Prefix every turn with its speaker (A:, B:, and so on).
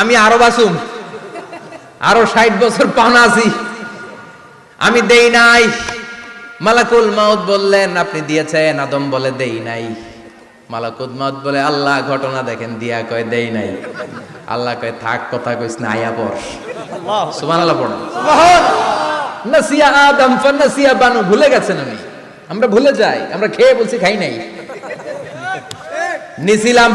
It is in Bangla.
A: আমি আরও বাসুম আরও ষাট বছর পাওনা আছি। আমি দেই নাই। মালাকুল মাউত বললেন আপনি দিয়েছেন। আদম বলে দেই নাই। মালাকুল মাউত বলে আল্লাহ ঘটনা দেখেন। দিয়া কয় দেই নাই। আল্লাহ কয় থাক কথা কইস না আয়া পর সুবহানাল্লাহ পড়ো। নাসিয়া আদম ফানাসিয়া বানু ভুলে গেছেন আমি আমরা ভুলে যাই আমরা খেয়ে বলছি খাই নাই। নিছিলাম